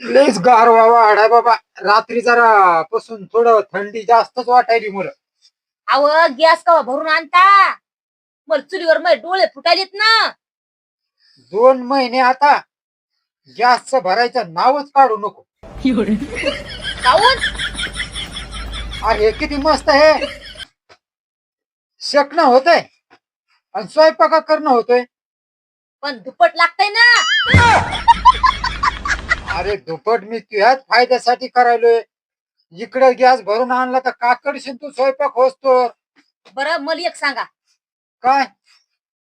लयच गारवा वाढा बाबा. रात्री जरा पासून थोडं थंडी जास्तच वाटायली मुलं अव गॅस कवा भरून आणता? मला चुलीवर माझे डोळे फुटायलेत ना. दोन महिने आता गॅसचं भरायचं नावच काढू नको. काऊन अरे हे किती मस्त आहे. शेकणं होतंय. आणि स्वयंपाक करणं होतोय. पण दुप्पट लागतंय ना. अरे दुपट मी तुझ्याच फायद्यासाठी करायलोय. इकडे गॅस भरून आणला तर काकडशील तू स्वयंपाक होतो बरं मला एक सांगा. काय?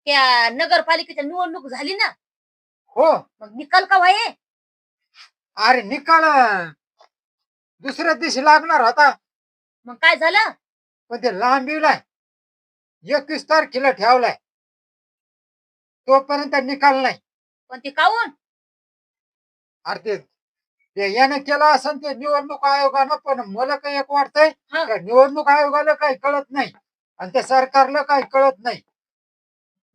त्या नगरपालिकेच्या निवडणूक झाली ना? हो. मग निकाल का आहे अरे निकाल. दुसऱ्या दिवशी लागणार होता. मग काय झालं? पण ते लांबीलाय एकवीस तारखेला ठेवलाय. तोपर्यंत निकाल नाही. पण ते काऊन? अरे ते ते यानं केलं असं ते निवडणूक आयोगानं पण मला काही एक वाटतंय हा. का निवडणूक आयोगाला काही कळत नाही आणि त्या सरकारला काही कळत नाही.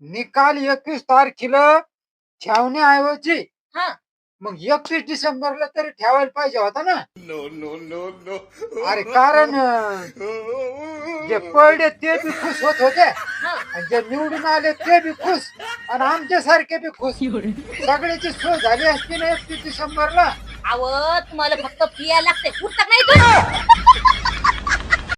निकाल एकवीस तारखेला ठेवण्याऐवजी हा. मग एकतीस डिसेंबरला तरी ठेवायला पाहिजे होता ना? No, no, no, no. अरे कारण अं, जे पडले ते बी खुश होत होते. हा. आणि जे निवडून आले ते बी खुश. आणि आमच्यासारखे बी खुश. सगळ्याची सोय झाली असती ना एकतीस डिसेंबरला. अव तुम्हाला फक्त पिया लागते पुस्तक नाही तो